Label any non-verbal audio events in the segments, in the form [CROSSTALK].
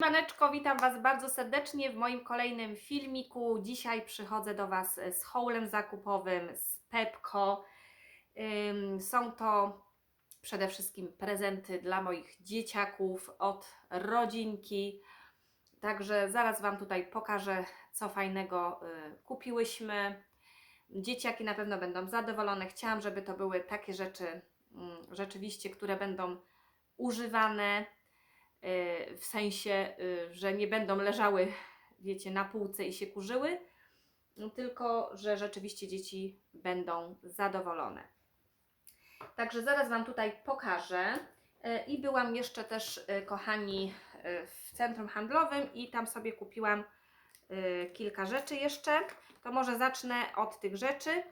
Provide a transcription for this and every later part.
Maneczko, witam Was bardzo serdecznie w moim kolejnym filmiku. Dzisiaj przychodzę do Was z haulem zakupowym z Pepko. Ym, Są to przede wszystkim prezenty dla moich dzieciaków od rodzinki. Także zaraz Wam tutaj pokażę, co fajnego y, kupiłyśmy. Dzieciaki na pewno będą zadowolone. Chciałam, żeby to były takie rzeczy mm, rzeczywiście, które będą używane w sensie, y, że nie będą leżały, wiecie, na półce i się kurzyły, no, tylko że rzeczywiście dzieci będą zadowolone. Także zaraz Wam tutaj pokażę. Y, I byłam jeszcze też, kochani, w centrum handlowym i tam sobie kupiłam kilka rzeczy jeszcze. To może zacznę od tych rzeczy.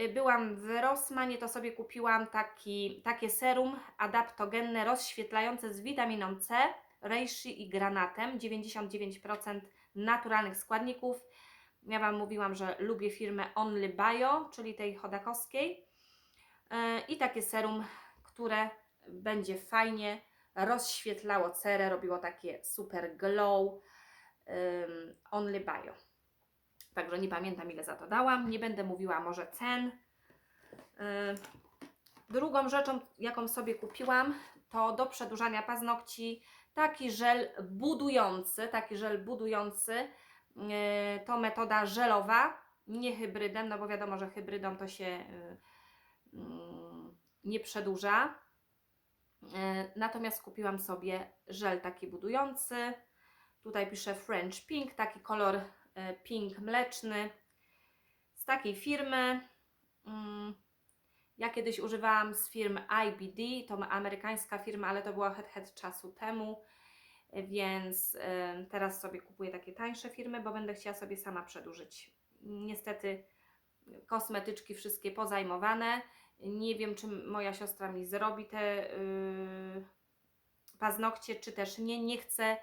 Y, Byłam w Rossmanie, to sobie kupiłam taki, takie serum adaptogenne rozświetlające z witaminą C, reishi i granatem. 99% naturalnych składników. Ja Wam mówiłam, że lubię firmę Only Bio, czyli tej chodakowskiej. Y, I takie serum, które będzie fajnie rozświetlało cerę, robiło takie super glow. Only Bio. Także nie pamiętam ile za to dałam. Nie będę mówiła może cen. Yy, Drugą rzeczą, jaką sobie kupiłam, to do przedłużania paznokci taki żel budujący, taki żel budujący. Yy, To metoda żelowa, nie hybrydem, no bo wiadomo, że hybrydą to się yy, mm, nie przedłuża. Natomiast kupiłam sobie żel taki budujący. Tutaj piszę French Pink, taki kolor e, pink mleczny z takiej firmy. Mm, Ja kiedyś używałam z firm IBD, to amerykańska firma, ale to była het czasu temu, więc e, teraz sobie kupuję takie tańsze firmy, bo będę chciała sobie sama przedłużyć. Niestety kosmetyczki wszystkie pozajmowane. Nie wiem, czy moja siostra mi zrobi te yy, paznokcie, czy też nie. Nie chcę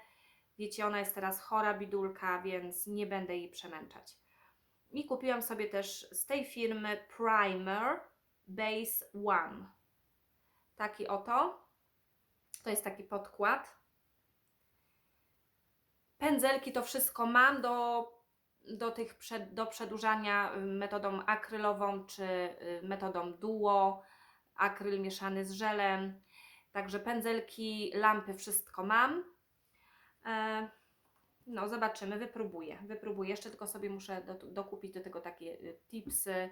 Wiecie, ona jest teraz chora, bidulka, więc nie będę jej przemęczać. I kupiłam sobie też z tej firmy Primer Base One. Taki oto. To jest taki podkład. Pędzelki to wszystko mam do, do tych przed, do przedłużania metodą akrylową czy y, metodą duo. Akryl mieszany z żelem. Także pędzelki, lampy, wszystko mam. E, No, zobaczymy, wypróbuję. Wypróbuję. Jeszcze tylko sobie muszę do, dokupić do tego takie y, tipsy.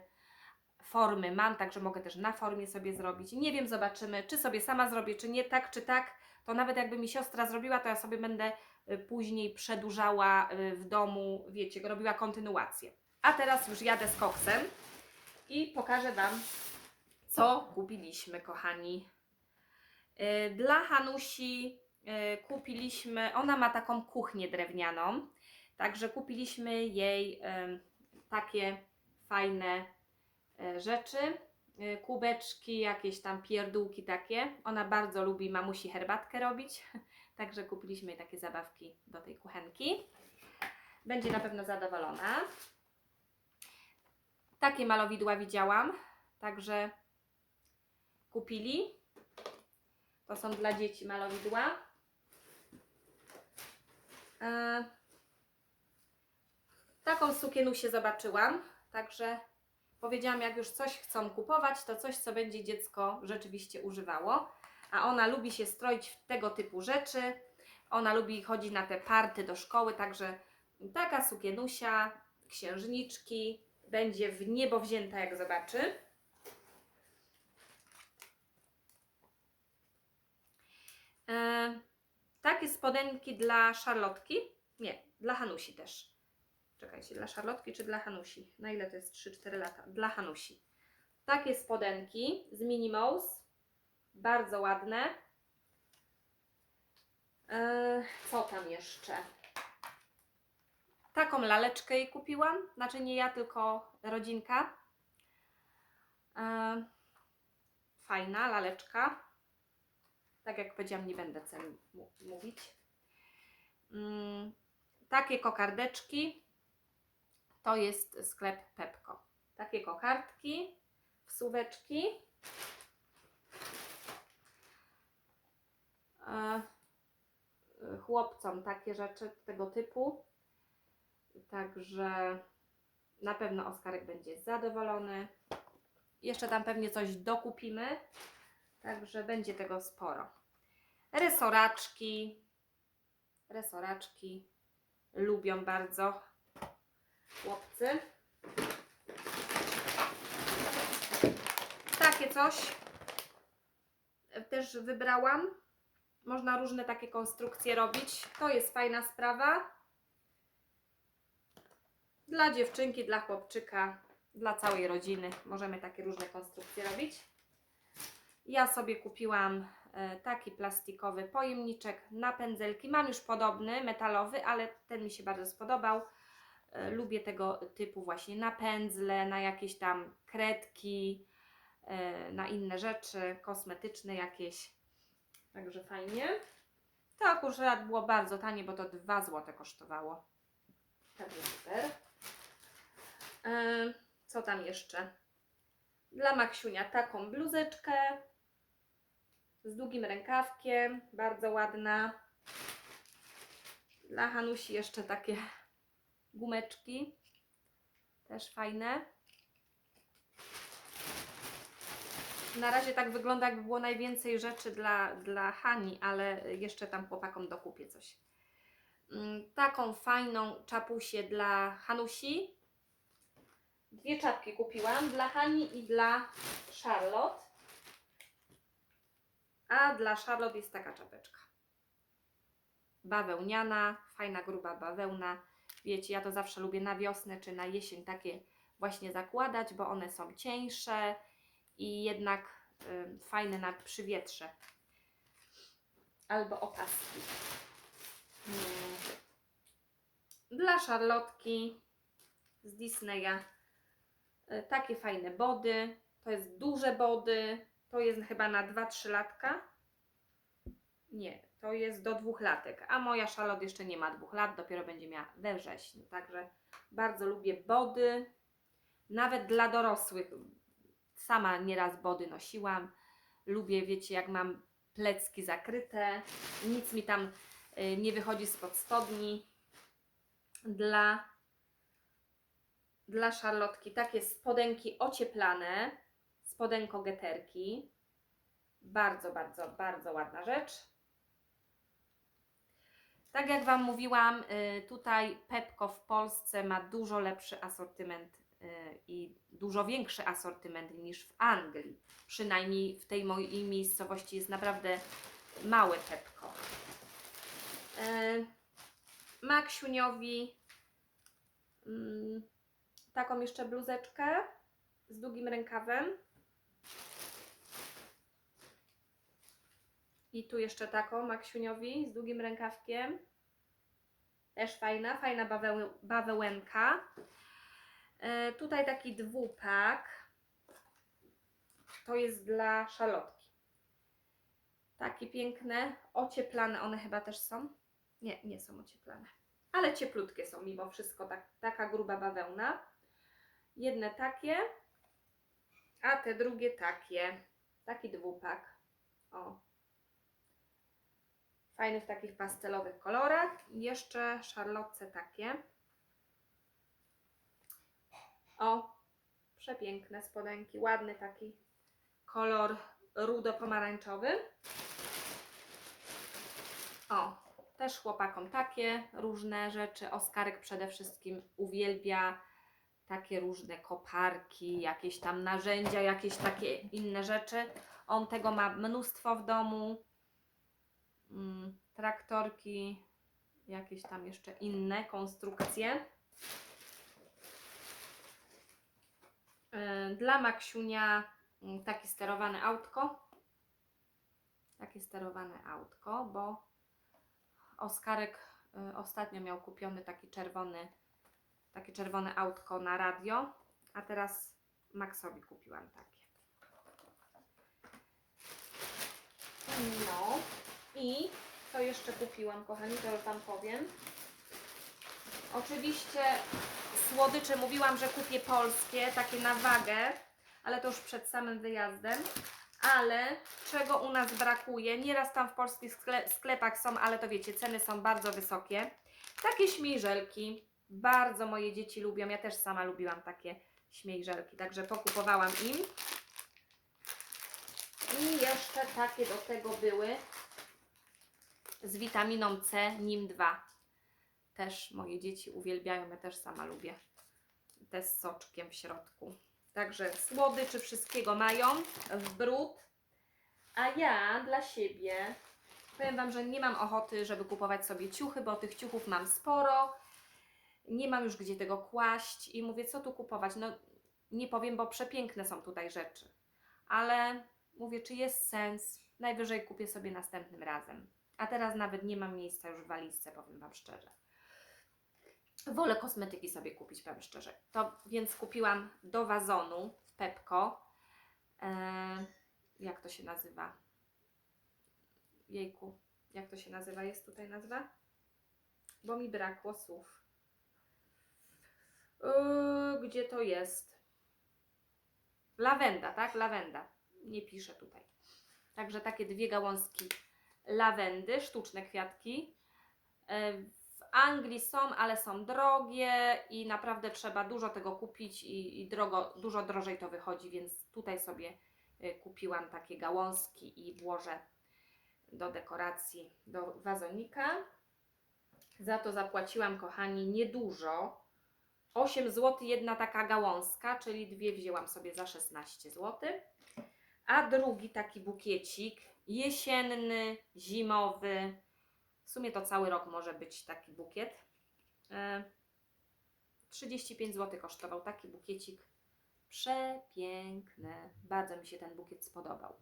Formy mam, także mogę też na formie sobie zrobić. Nie wiem, zobaczymy, czy sobie sama zrobię, czy nie, tak, czy tak. To nawet jakby mi siostra zrobiła, to ja sobie będę y, później przedłużała y, w domu, wiecie, robiła kontynuację. A teraz już jadę z koksem i pokażę Wam, co kupiliśmy, kochani. Dla Hanusi kupiliśmy, ona ma taką kuchnię drewnianą, także kupiliśmy jej em, takie fajne e, rzeczy, kubeczki, jakieś tam pierdółki takie. Ona bardzo lubi mamusi herbatkę robić, [LAUGHS] także kupiliśmy jej takie zabawki do tej kuchenki. Będzie na pewno zadowolona. Takie malowidła widziałam, także kupili. To są dla dzieci malowidła. E, Taką sukienusię zobaczyłam, także powiedziałam, jak już coś chcą kupować, to coś, co będzie dziecko rzeczywiście używało. A ona lubi się stroić w tego typu rzeczy. Ona lubi chodzić na te party do szkoły, także taka sukienusia, księżniczki, będzie w niebo wzięta, jak zobaczy. E, takie spodenki dla Szarlotki. Nie, dla Hanusi też. Czekajcie, dla Szarlotki czy dla Hanusi? Na ile to jest 3-4 lata? Dla Hanusi. Takie spodenki z Minnie Mouse. Bardzo ładne. E, co tam jeszcze? Taką laleczkę jej kupiłam. Znaczy nie ja, tylko rodzinka. E, fajna laleczka. Tak jak powiedziałam, nie będę cen mówić. Mm, takie kokardeczki to jest sklep Pepko. Takie kokardki, wsuweczki. E, chłopcom takie rzeczy tego typu. Także na pewno Oskarek będzie zadowolony. Jeszcze tam pewnie coś dokupimy, także będzie tego sporo. Resoraczki. Resoraczki lubią bardzo chłopcy. Takie coś też wybrałam. Można różne takie konstrukcje robić. To jest fajna sprawa. Dla dziewczynki, dla chłopczyka, dla całej rodziny możemy takie różne konstrukcje robić. Ja sobie kupiłam e, taki plastikowy pojemniczek na pędzelki. Mam już podobny, metalowy, ale ten mi się bardzo spodobał. E, Lubię tego typu właśnie na pędzle, na jakieś tam kredki, e, na inne rzeczy, kosmetyczne jakieś. Także fajnie. To akurat było bardzo tanie, bo to 2 zł kosztowało. Także super. Co tam jeszcze? Dla Maksiunia taką bluzeczkę z długim rękawkiem, bardzo ładna. Dla Hanusi jeszcze takie gumeczki, też fajne. Na razie tak wygląda, jakby było najwięcej rzeczy dla, dla Hani, ale jeszcze tam chłopakom dokupię coś. Mm, Taką fajną czapusię dla Hanusi. Dwie czapki kupiłam, dla Hani i dla Charlotte. A dla Charlotte jest taka czapeczka. Bawełniana, fajna, gruba bawełna. Wiecie, ja to zawsze lubię na wiosnę czy na jesień takie właśnie zakładać, bo one są cieńsze i jednak y, fajne na przywietrze. Albo opaski. Mm. Dla Szarlotki z Disneya y, takie fajne body. To jest duże body. To jest chyba na 2-3 latka. Nie, to jest do dwóch latek, a moja Charlotte jeszcze nie ma dwóch lat, dopiero będzie miała we wrześniu. Także bardzo lubię body, nawet dla dorosłych. Sama nieraz body nosiłam. Lubię, wiecie, jak mam plecki zakryte, nic mi tam y, nie wychodzi spod spodni. Dla, dla Szarlotki takie spodenki ocieplane, spodenko geterki. Bardzo, bardzo, bardzo ładna rzecz. Tak jak Wam mówiłam, y, tutaj Pepko w Polsce ma dużo lepszy asortyment y, i dużo większy asortyment niż w Anglii. Przynajmniej w tej mojej miejscowości jest naprawdę małe Pepko. Y, Maksiuniowi mm, taką jeszcze bluzeczkę z długim rękawem. I tu jeszcze taką Maksiuniowi z długim rękawkiem. Też fajna, fajna baweł, bawełenka. E, tutaj taki dwupak. To jest dla szalotki. Takie piękne, ocieplane one chyba też są. Nie, nie są ocieplane. Ale cieplutkie są mimo wszystko, tak, taka gruba bawełna. Jedne takie, a te drugie takie. Taki dwupak. O, W takich pastelowych kolorach. Jeszcze szarlotce takie. O, przepiękne spodenki. Ładny taki kolor rudo-pomarańczowy. O, też chłopakom takie różne rzeczy. Oskarek przede wszystkim uwielbia takie różne koparki, jakieś tam narzędzia, jakieś takie inne rzeczy. On tego ma mnóstwo w domu traktorki, jakieś tam jeszcze inne konstrukcje. Yy, Dla Maksiunia mm, takie sterowane autko. Takie sterowane autko, bo Oskarek y, ostatnio miał kupiony taki czerwony, takie czerwone autko na radio, a teraz Maxowi kupiłam takie. No i co jeszcze kupiłam, kochani, to już Wam powiem. Oczywiście słodycze mówiłam, że kupię polskie, takie na wagę, ale to już przed samym wyjazdem. Ale czego u nas brakuje? Nieraz tam w polskich skle- sklepach są, ale to wiecie, ceny są bardzo wysokie. Takie śmiejżelki. Bardzo moje dzieci lubią. Ja też sama lubiłam takie śmiejżelki, także pokupowałam im. I jeszcze takie do tego były z witaminą C NIM2. Też moje dzieci uwielbiają, ja też sama lubię. Te z soczkiem w środku. Także słodyczy wszystkiego mają w brud. A ja dla siebie powiem Wam, że nie mam ochoty, żeby kupować sobie ciuchy, bo tych ciuchów mam sporo. Nie mam już gdzie tego kłaść i mówię, co tu kupować? No nie powiem, bo przepiękne są tutaj rzeczy. Ale mówię, czy jest sens? Najwyżej kupię sobie następnym razem. A teraz nawet nie mam miejsca już w walizce, powiem Wam szczerze. Wolę kosmetyki sobie kupić, powiem szczerze. To więc kupiłam do wazonu w Pepko. E, jak to się nazywa? Jejku, jak to się nazywa? Jest tutaj nazwa? Bo mi brakło słów. Gdzie to jest? Lawenda, tak? Lawenda. Nie piszę tutaj. Także takie dwie gałązki lawendy, sztuczne kwiatki. E, W Anglii są, ale są drogie i naprawdę trzeba dużo tego kupić i, i drogo, dużo drożej to wychodzi, więc tutaj sobie e, kupiłam takie gałązki i włożę do dekoracji, do wazonika. Za to zapłaciłam, kochani, niedużo. 8 zł jedna taka gałązka, czyli dwie wzięłam sobie za 16 zł. A drugi taki bukiecik jesienny, zimowy. W sumie to cały rok może być taki bukiet. E, 35 zł kosztował taki bukiecik. Przepiękny. Bardzo mi się ten bukiet spodobał.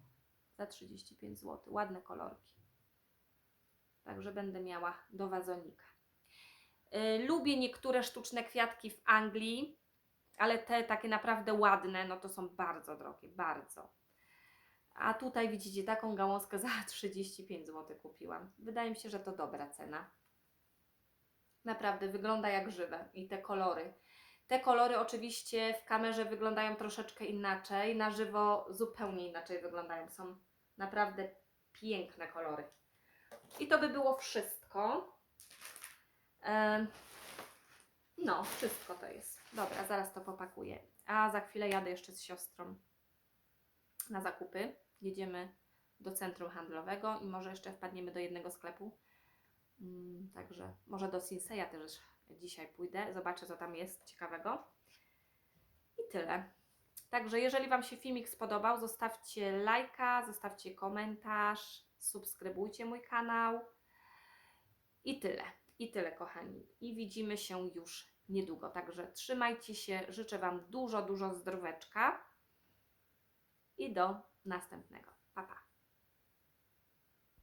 Za 35 zł. Ładne kolorki. Także będę miała do wazonika. E, Lubię niektóre sztuczne kwiatki w Anglii, ale te takie naprawdę ładne, no to są bardzo drogie, bardzo. A tutaj widzicie, taką gałązkę za [LAUGHS] 35 zł kupiłam. Wydaje mi się, że to dobra cena. Naprawdę wygląda jak żywe i te kolory. Te kolory oczywiście w kamerze wyglądają troszeczkę inaczej, na żywo zupełnie inaczej wyglądają. Są naprawdę piękne kolory. I to by było wszystko. No, wszystko to jest. Dobra, zaraz to popakuję. A za chwilę jadę jeszcze z siostrą na zakupy. Jedziemy do centrum handlowego i może jeszcze wpadniemy do jednego sklepu. Mm, Także może do Sinseya też dzisiaj pójdę. Zobaczę, co tam jest ciekawego. I tyle. Także jeżeli Wam się filmik spodobał, zostawcie lajka, zostawcie komentarz, subskrybujcie mój kanał. I tyle. I tyle, kochani. I widzimy się już niedługo. Także trzymajcie się. Życzę Wam dużo, dużo zdróweczka. I do następnego. Pa, pa.